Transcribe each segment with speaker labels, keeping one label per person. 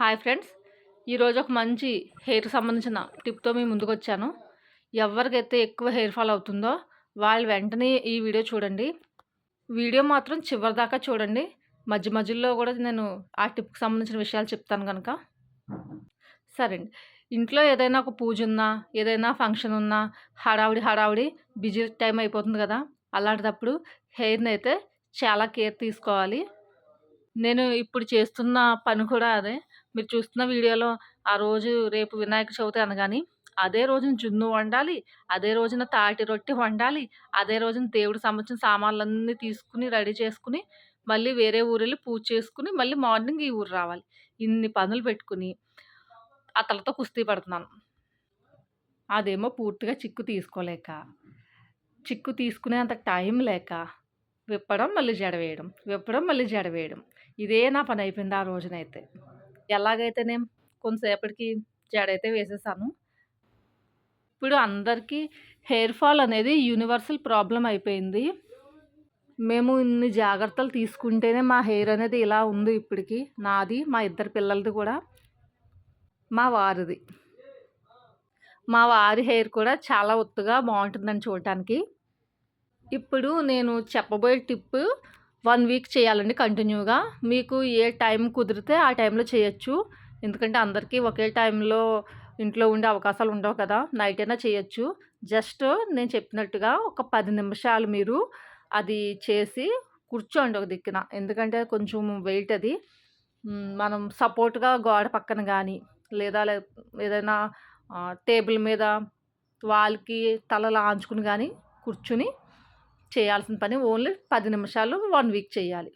Speaker 1: Hi friends. ఈరోజు ఒక మంచి హెయిర్కి సంబంధించిన టిప్తో మీ ముందుకు వచ్చాను ఎవరికైతే ఎక్కువ హెయిర్ ఫాల్ అవుతుందో వాళ్ళు వెంటనే ఈ వీడియో చూడండి. వీడియో మాత్రం చివరి దాకా చూడండి. మధ్య మధ్యలో కూడా నేను ఆ టిప్కి సంబంధించిన విషయాలు చెప్తాను కనుక సరే అండి. ఇంట్లో ఏదైనా ఒక పూజ ఉన్నా ఏదైనా ఫంక్షన్ ఉన్నా హడావుడి హడావుడి బిజీ టైం అయిపోతుంది కదా. అలాంటప్పుడు హెయిర్ని అయితే చాలా కేర్ తీసుకోవాలి. నేను ఇప్పుడు చేస్తున్న పని కూడా అదే. మీరు చూస్తున్న వీడియోలో ఆ రోజు రేపు వినాయక చవితి అనగాని అదే రోజున జున్ను వండాలి అదే రోజున తాటి రొట్టె వండాలి అదే రోజున దేవుడికి సంబంధించిన సామాన్లన్నీ తీసుకుని రెడీ చేసుకుని మళ్ళీ వేరే ఊరెళ్ళి పూజ చేసుకుని మళ్ళీ మార్నింగ్ ఈ ఊరు రావాలి. ఇన్ని పనులు పెట్టుకుని అతలతో కుస్తీ పడుతున్నాను. అదేమో పూర్తిగా చిక్కు తీసుకోలేక చిక్కు తీసుకునేంత టైం లేక విప్పడం మళ్ళీ జడవేయడం విప్పడం మళ్ళీ జడవేయడం. ఇదే నా పని అయిపోయింది ఆ రోజునైతే. ఎలాగైతే నేను కొంతసేపటికి జడైతే వేసేసాను. ఇప్పుడు అందరికీ హెయిర్ ఫాల్ అనేది యూనివర్సల్ ప్రాబ్లం అయిపోయింది. మేము ఇన్ని జాగ్రత్తలు తీసుకుంటేనే మా హెయిర్ అనేది ఇలా ఉంది ఇప్పటికి. నాది మా ఇద్దరు పిల్లలది కూడా. మా వారిది. మా వారి హెయిర్ కూడా చాలా ఒత్తుగా బాగుంటుందని చూడటానికి. ఇప్పుడు నేను చెప్పబోయే టిప్ వన్ వీక్ చేయాలండి కంటిన్యూగా. మీకు ఏ టైం కుదిరితే ఆ టైంలో చేయొచ్చు. ఎందుకంటే అందరికీ ఒకే టైంలో ఇంట్లో ఉండే అవకాశాలు ఉండవు కదా. నైట్ అయినా చేయొచ్చు. జస్ట్ నేను చెప్పినట్టుగా ఒక పది నిమిషాలు మీరు అది చేసి కూర్చోండి ఒక దిక్కున. ఎందుకంటే కొంచెం వెయిట్ అది. మనం సపోర్ట్గా గోడ పక్కన కానీ లేదా ఏదైనా టేబుల్ మీద వాళ్ళకి తల లాంచుకుని కానీ కూర్చుని చేయాల్సిన పని ఓన్లీ పది నిమిషాలు వన్ వీక్ చేయాలి.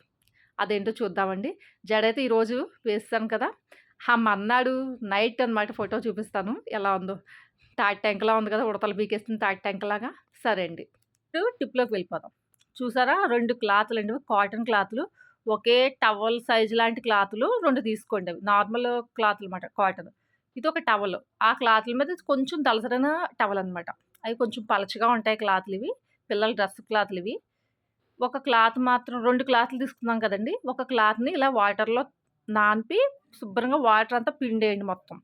Speaker 1: అదేంటో చూద్దామండి. జడైతే ఈరోజు వేస్తాను కదా ఆ మన్నాడు నైట్ అనమాట ఫోటో చూపిస్తాను. ఎలా ఉందో. తాటి ట్యాంక్లా ఉంది కదా ఉడతలు పీకేస్తుంది తాటి ట్యాంక్ లాగా సరే అండి. టిప్లోకి వెళ్ళిపోదాం. చూసారా? రెండు క్లాతులు అండి. కాటన్ క్లాత్లు. ఒకే టవల్ సైజ్ లాంటి క్లాత్లు రెండు తీసుకోండి అవి. నార్మల్ క్లాత్లు అనమాట కాటన్. ఇది ఒక టవల్. ఆ క్లాత్ల మీద కొంచెం దలసరైన టవల్ అనమాట అవి కొంచెం పలచగా ఉంటాయి క్లాత్లు ఇవి. పిల్లల డ్రెస్ క్లాత్లు ఇవి. ఒక క్లాత్ మాత్రం రెండు క్లాత్లు తీసుకున్నాం కదండి. ఒక క్లాత్ని ఇలా వాటర్లో నానిపి శుభ్రంగా వాటర్ అంతా పిండేయండి మొత్తం.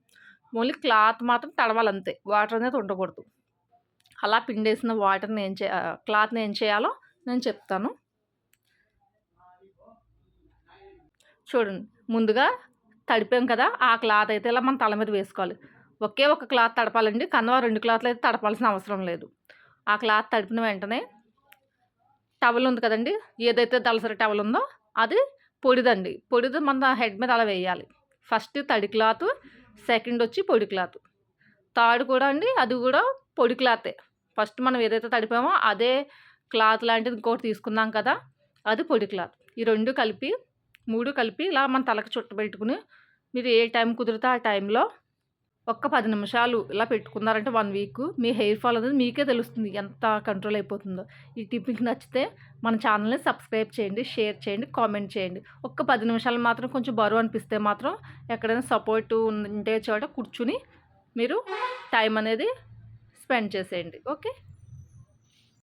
Speaker 1: ఓన్లీ క్లాత్ మాత్రం తడవాలి అంతే వాటర్ అనేది ఉండకూడదు. అలా పిండేసిన వాటర్ని ఏం చే క్లాత్ని ఏం చేయాలో నేను చెప్తాను. చూడండి. ముందుగా తడిపాం కదా ఆ క్లాత్ అయితే ఇలా మనం తల మీద వేసుకోవాలి. ఒకే ఒక క్లాత్ తడపాలండి. కన్నా రెండు క్లాత్లు అయితే తడపాల్సిన అవసరం లేదు. ఆ క్లాత్ తడిపిన వెంటనే టవల్ ఉంది కదండి ఏదైతే దళసరి టవల్ ఉందో అది పొడిదండి. పొడిది మన హెడ్ మీద అలా వేయాలి. ఫస్ట్ తడి క్లాత్ సెకండ్ వచ్చి పొడి క్లాత్. థర్డ్ కూడా అండి అది కూడా పొడి క్లాతే. ఫస్ట్ మనం ఏదైతే తడిపామో అదే క్లాత్ లాంటిది ఇంకోటి తీసుకున్నాం కదా అది పొడి క్లాత్. ఈ రెండు కలిపి మూడు కలిపి ఇలా మన తలకు చుట్టబెట్టుకుని మీరు ఏ టైం కుదిరితే ఆ టైంలో ఒక్క పది నిమిషాలు ఇలా పెట్టుకున్నారంటే వన్ వీక్. మీ హెయిర్ ఫాల్ అనేది మీకే తెలుస్తుంది ఎంత కంట్రోల్ అయిపోతుందో. ఈ టిప్ మీకు నచ్చితే మన ఛానల్ని సబ్స్క్రైబ్ చేయండి షేర్ చేయండి కామెంట్ చేయండి. ఒక్క పది నిమిషాలు మాత్రం కొంచెం బరువు అనిపిస్తే మాత్రం ఎక్కడైనా సపోర్ట్ ఉంటే చోట కూర్చుని మీరు టైం అనేది స్పెండ్ చేసేయండి. ఓకే?